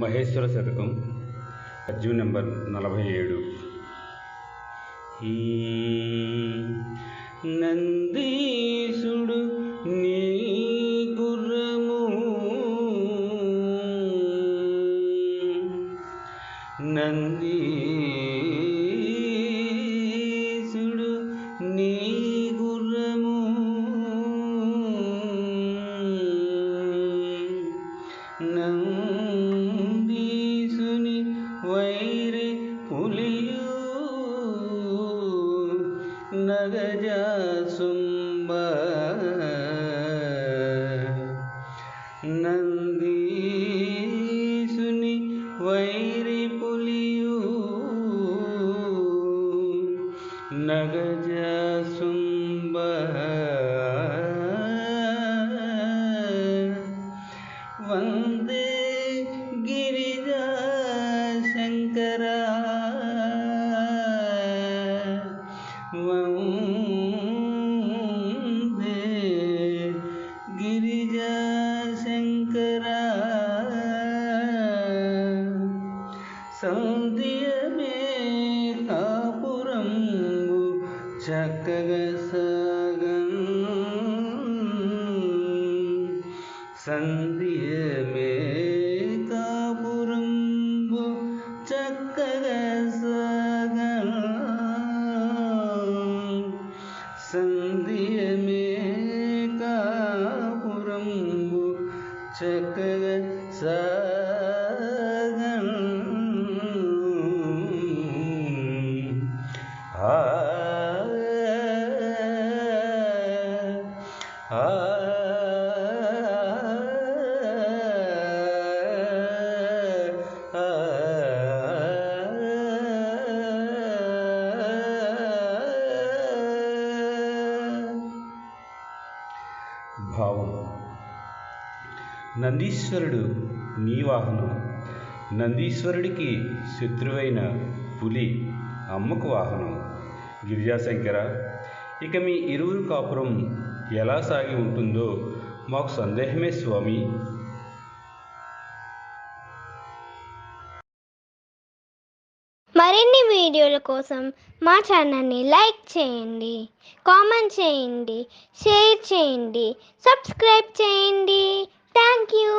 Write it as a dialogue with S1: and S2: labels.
S1: మహేశ్వర శతకం పద్యం నెంబర్ నలభై ఏడు నందీశుడు నీ గుర్రము నందీశుడు నీ గుర్రము నందీసుని गजसुम्ब नंदी सुनी वैरी पुलियू। नगजसुम्ब సంధ్యమే కాపురంబు చక్కగా సాగం సంధ్యమే కాపురంబు చక్కగా సాగం సంధ్యమే కాపురంబు చక్కగా సాగం భావం నందీశ్వరుడు నీ వాహనం నందీశ్వరుడికి శత్రువైన పులి అమ్మకు వాహనం గిరిజాశంకర ఇక మీ ఇరువురు కాపురం ఎలా సాగి ఉంటుందో మాకు సందేహమే స్వామి.
S2: మరిన్ని వీడియోల కోసం మా ఛానల్ని లైక్ చేయండి కామెంట్ చేయండి షేర్ చేయండి సబ్స్క్రైబ్ చేయండి. Thank you.